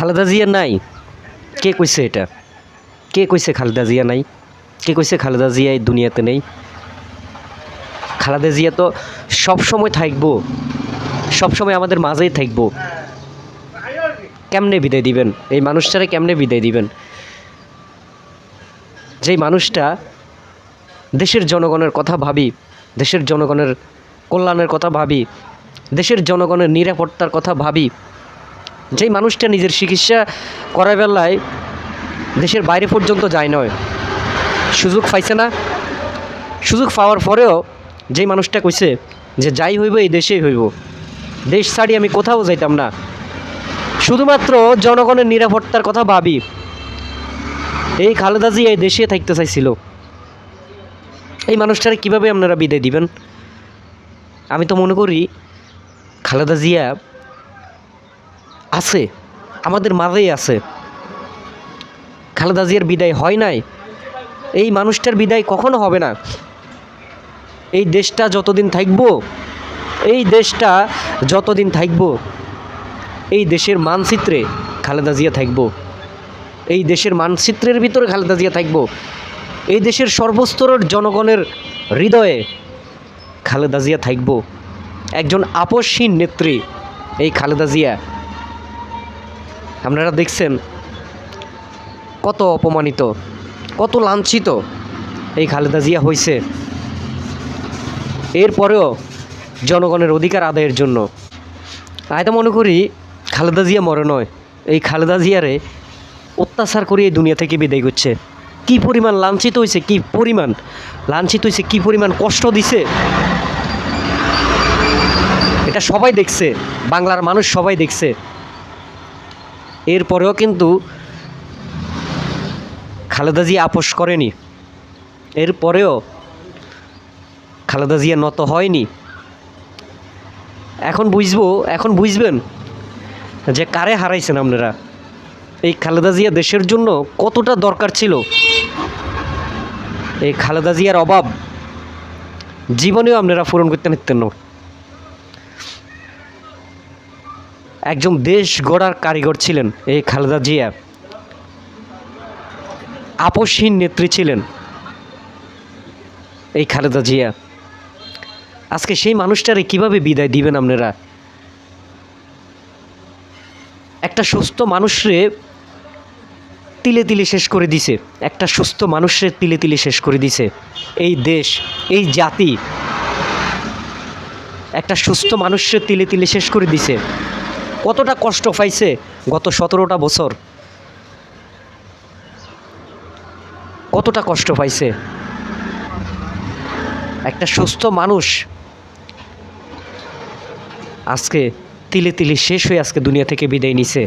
খালেদা জিয়া নাই? কে কইছে এটা? কে কইছে খালেদা জিয়া নাই? কে কইছে খালেদা জিয়া এই দুনিয়াতে নেই? খালেদা জিয়া তো সব সময় থাকব। সব সময় আমাদের মাঝেই থাকব। কেমনে বিদায় দিবেন? এই মানুষটারে কেমনে বিদায় দিবেন? যেই মানুষটা দেশের জনগণের কথা ভাবি, দেশের জনগণের কল্যাণের কথা ভাবি, দেশের জনগণের নিরাপত্তার কথা ভাবি যেই মানুষটা নিজের চিকিৎসা করার বেলায় দেশের বাইরে পর্যন্ত যায় নয়। সুযোগ পাইছে না। সুযোগ পাওয়ার পরেও যেই মানুষটা কইছে যে যাই হইব, এই দেশেই হইব। দেশ ছাড়ি আমি কোথাও যাইতাম না। শুধুমাত্র জনগণের নিরাপত্তার কথা ভাবি। এই খালেদা জি এই দেশে থাকতে চাইছিল। এই মানুষটারে কীভাবে আপনারা বিদায় দিবেন? আমি তো মনে করি, খালেদা জিয়া আছে, আমাদের মাঝেই আছে। খালেদা জিয়ার বিদায় হয় নাই, এই মানুষটার বিদায় কখনো হবে না। এই দেশটা যতদিন থাকব, এই দেশটা যতদিন থাকব, এই দেশের মানচিত্রে খালেদা জিয়া থাকব। এই দেশের মানচিত্রের ভিতরে খালেদা জিয়া থাকব। এই দেশের সর্বস্তরের জনগণের হৃদয়ে খালেদা জিয়া থাকব। একজন আপসহীন নেত্রী এই খালেদা জিয়া। আপনারা দেখছেন কত অপমানিত, কত লাঞ্ছিত এই খালেদা জিয়া হয়েছে এরপরেও জনগণের অধিকার আদায়ের জন্য। আমি তো মনে করি খালেদা জিয়া মরে নয়, এই খালেদা জিয়ারে অত্যাচার করে এই দুনিয়া থেকে বিদায় করছে। কি পরিমাণ লাঞ্ছিত হয়েছে কি পরিমাণ লাঞ্ছিত হয়েছে কি পরিমাণ কষ্ট দিছে, এটা সবাই দেখছে, বাংলার মানুষ সবাই দেখছে। এরপরেও কিন্তু খালেদা জিয়া আপোষ করেনি। এরপরেও খালেদা জিয়া নত হয়নি। এখন বুঝব, এখন বুঝবেন যে কারে হারাইছেন আপনারা? এই খালেদা জিয়া দেশের জন্য কতটা দরকার ছিল? এই খালেদা জিয়ার অভাব, জীবনেও আপনারা পূরণ করতে পারতেন না। একজন দেশ গড়ার কারিগর ছিলেন, এই খালেদা জিয়া। আপসহীন নেত্রী ছিলেন এই খালেদা জিয়া। আজকে সেই মানুষটারে কীভাবে বিদায় দিবেন আপনারা? একটা সুস্থ মানুষরে তিলে তিলে শেষ করে দিছে। একটা সুস্থ মানুষের তিলে তিলে শেষ করে দিছে এই দেশ, এই জাতি। একটা সুস্থ মানুষের তিলে তিলে শেষ করে দিছে। কতটা কষ্ট পাইছে গত সতেরোটা বছর? কতটা কষ্ট পাইছে? একটা সুস্থ মানুষ আজকে তিলে তিলে শেষ হয়ে আজকে দুনিয়া থেকে বিদায় নিছে।